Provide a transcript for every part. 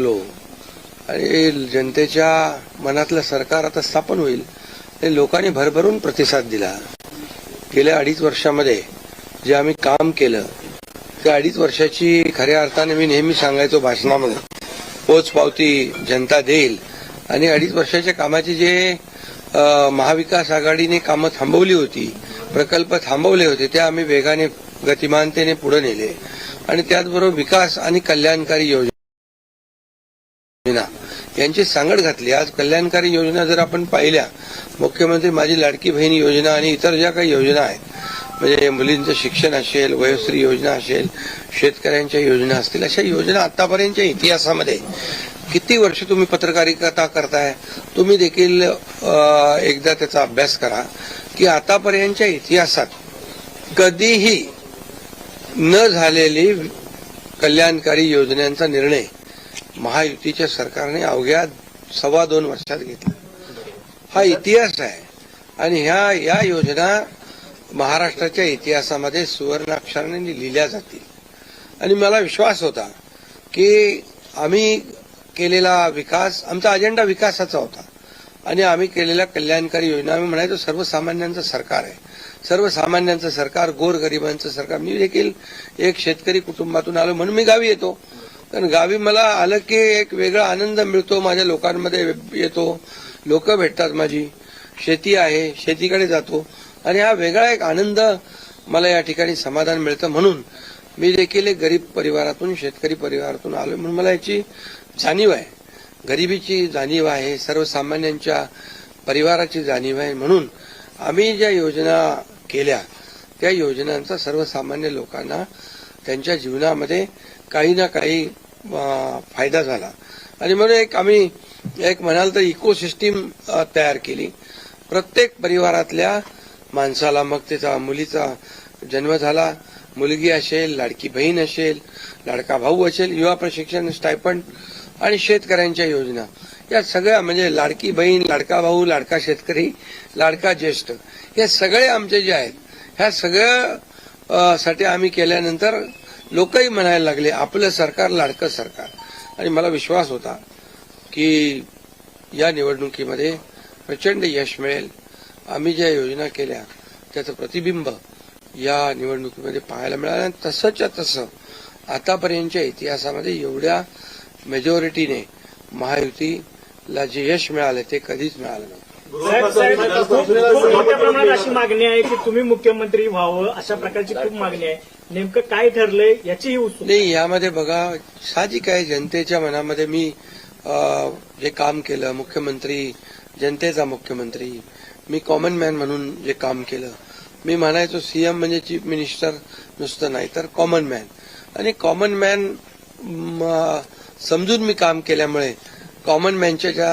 शिकलो आणि जनतेच्या मनातलं सरकार आता स्थापन होईल. लोकांनी भरभरून प्रतिसाद दिला. गेल्या अडीच वर्षामध्ये जे आम्ही काम केलं त्या अडीच वर्षाची खऱ्या अर्थाने मी नेहमी सांगायचो भाषणामध्ये पोचपावती जनता देईल. आणि अडीच वर्षाच्या कामाची जे महाविकास आघाडीने कामं थांबवली होती प्रकल्प थांबवले होते ते आम्ही वेगाने गतिमानतेने पुढे नेले. आणि त्याचबरोबर विकास आणि कल्याणकारी योजना यांची सांगड घातली. आज कल्याणकारी योजना जर आपण पाहिल्या मुख्यमंत्री माझी लाडकी बहीण योजना आणि इतर ज्या काही योजना आहेत म्हणजे मुलींचं शिक्षण असेल वयोश्री योजना असेल शेतकऱ्यांच्या योजना असतील अशा योजना आतापर्यंतच्या इतिहासामध्ये किती वर्ष तुम्ही पत्रकारिता करताय? तुम्ही देखील एकदा त्याचा अभ्यास करा की आतापर्यंतच्या इतिहासात कधीही न झालेली कल्याणकारी योजनांचा निर्णय महायुतीच्या सरकारने अवघ्या सव्वा दोन वर्षात घेतला. हा इतिहास आहे. आणि ह्या या योजना महाराष्ट्राच्या इतिहासामध्ये सुवर्णाक्षराने लिहिल्या जातील. आणि मला विश्वास होता की आम्ही केलेला विकास आमचा अजेंडा विकासाचा होता. आणि आम्ही केलेल्या कल्याणकारी योजना आम्ही म्हणायचो सर्वसामान्यांचं सरकार आहे. सर्वसामान्यांचं सरकार गोरगरिबांचं सरकार. मी देखील एक शेतकरी कुटुंबातून आलो म्हणून मी गावी येतो. कारण गावी मला आलं की एक वेगळा आनंद मिळतो माझ्या लोकांमध्ये येतो. लोक भेटतात माझी. शेती आहे शेतीकडे जातो. आणि हा वेगळा एक आनंद मला या ठिकाणी समाधान मिळतं म्हणून मी देखील एक गरीब परिवारातून शेतकरी परिवारातून आलो म्हणून मला याची जाणीव आहे. गरिबीची जाणीव आहे सर्वसामान्यांच्या परिवाराची जाणीव आहे म्हणून आम्ही ज्या योजना केल्या त्या योजनांचा सर्वसामान्य लोकांना त्यांच्या जीवनामध्ये काही ना काही फायदा झाला. आणि म्हणून एक आम्ही एक म्हणाल तर इकोसिस्टीम तयार केली. प्रत्येक परिवारातल्या माणसाला मग त्याचा मुलीचा जन्म झाला मुलगी असेल लाडकी बहीण असेल लाडका भाऊ असेल युवा प्रशिक्षण स्टायपंड आणि शेतकऱ्यांच्या योजना. या सगळ्या म्हणजे लाडकी बहीण लाडका भाऊ लाडका शेतकरी लाडका ज्येष्ठ हे सगळे आमचे जे आहेत ह्या सगळ्या साठी आम्ही केल्यानंतर लोकही म्हणायला लागले आपलं सरकार लाडकं सरकार. आणि मला विश्वास होता की या निवडणुकीमध्ये प्रचंड यश मिळेल. आम्ही ज्या योजना केल्या त्याचं प्रतिबिंब या निवडणुकीमध्ये पाहायला मिळालं. आणि तसंच्या तसं आतापर्यंतच्या इतिहासामध्ये एवढ्या मेजॉरिटीने महायुतीला जे यश मिळालं ते कधीच मिळालं नव्हतं. मोठ्या प्रमाणात अशी मागणी आहे की तुम्ही मुख्यमंत्री व्हावं अशा प्रकारची खूप मागणी आहे. नेमकं काय ठरलंय याचीही उत्सुकता नाही यामध्ये बघा साहजिक आहे जनतेच्या मनामध्ये मी जे काम केलं मुख्यमंत्री जनतेचा मुख्यमंत्री मी कॉमन मॅन म्हणून जे काम केलं. मी म्हणायचो सीएम म्हणजे चीफ मिनिस्टर नुसतं नाही तर कॉमन मॅन आणि कॉमन मॅन समजून मी काम केल्यामुळे कॉमन मॅनच्या ज्या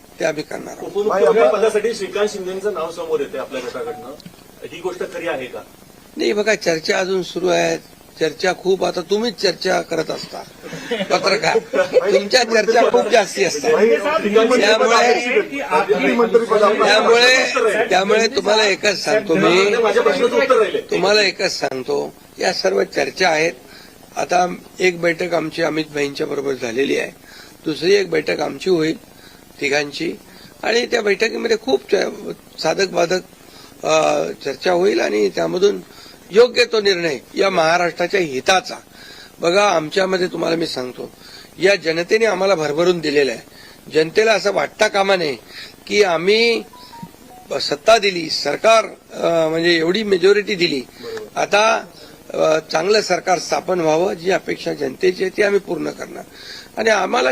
ते आम्ही करणार आहोत. पदासाठी श्रीकांत शिंदेचं नाव समोर येते आपल्या गटाकडनं. ही गोष्ट खरी आहे का? नाही बघा चर्चा अजून सुरू आहे चर्चा खूप आता तुम्हीच चर्चा करत असता. पत्रकार. तुमच्या चर्चा खूप जास्ती असतात त्यामुळे त्यामुळे तुम्हाला एकच सांगतो मी. तुम्हाला एकच सांगतो. या सर्व चर्चा आहेत. आता एक बैठक आमची अमित भाईंच्या बरोबर झालेली आहे. दुसरी एक बैठक आमची होईल. तिघांची. आणि त्या बैठकीमध्ये खूप साधक बाधक चर्चा होईल आणि त्यामधून योग्य तो निर्णय या महाराष्ट्राच्या हिताचा. बघा आमच्यामध्ये तुम्हाला मी सांगतो या जनतेने आम्हाला भरभरून दिलेलं आहे. जनतेला असं वाटता कामा नये की आम्ही सत्ता दिली सरकार म्हणजे एवढी मेजॉरिटी दिली. आता चांगलं सरकार स्थापन व्हावं जी अपेक्षा जनतेची आहे ती आम्ही पूर्ण करणार. आणि आम्हाला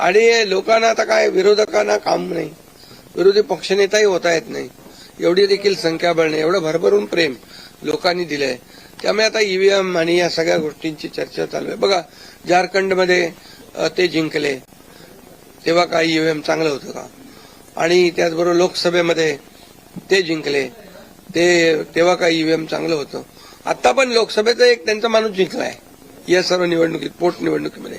आणि लोकांना आता काय विरोधकांना काम नाही. विरोधी पक्षनेताही होता येत नाही. एवढी देखील संख्याबळ नाही एवढं भरभरून प्रेम लोकांनी दिलंय. त्यामुळे आता ईव्हीएम आणि या सगळ्या गोष्टींची चर्चा चालू आहे. बघा झारखंडमध्ये ते जिंकले. तेव्हा काय ईव्हीएम चांगलं होतं का? आणि त्याचबरोबर लोकसभेमध्ये ते जिंकले. ते तेव्हा काय ईव्हीएम चांगलं होतं? आता पण लोकसभेचा एक त्यांचा माणूस जिंकलाय. या सर्व निवडणुकीत पोटनिवडणुकीमध्ये.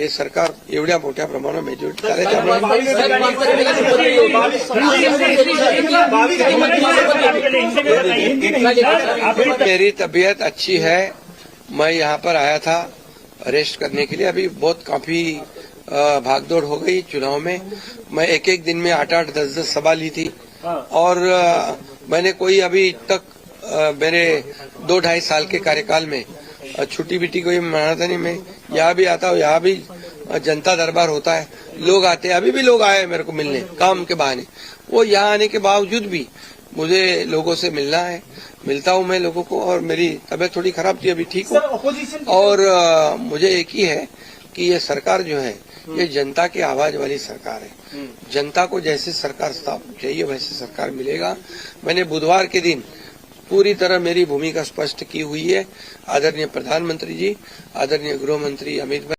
हे सरकार एवढ्या मोठ्या प्रमाणात मेजॉरिटी झाले त्यामुळे मेरी तबीयत अच्छी है मैं यहाँ पर आया था रेस्ट करने के लिए अभी बहुत काफ़ी भागदौड़ हो गई चुनाव में मैं एक एक दिन में आठ आठ दस दस सभा ली थी और मैंने कोई अभी तक मेरे दो ढाई साल के कार्यकाल में अ, छुट्टी बिट्टी कोई मनाता नहीं मैं यहाँ भी आता हूँ यहाँ भी जनता दरबार होता है। लोग आते हैं अभी भी लोग आए मेरे को मिलने काम के बहाने। वो यहाँ आने के बावजूद भी मुझे लोगों से मिलना है मिलता हूँ मैं लोगों को और मेरी तबीयत थोड़ी खराब थी अभी ठीक हूँ। और मुझे एक ही है कि ये सरकार जो है ये जनता की आवाज़ वाली सरकार है। जनता को जैसे सरकार चाहिए वैसे सरकार मिलेगा। मैंने बुधवार के दिन पूरी तरह मेरी भूमिका स्पष्ट की हुई है। आदरणीय प्रधानमंत्री जी आदरणीय गृह मंत्री अमित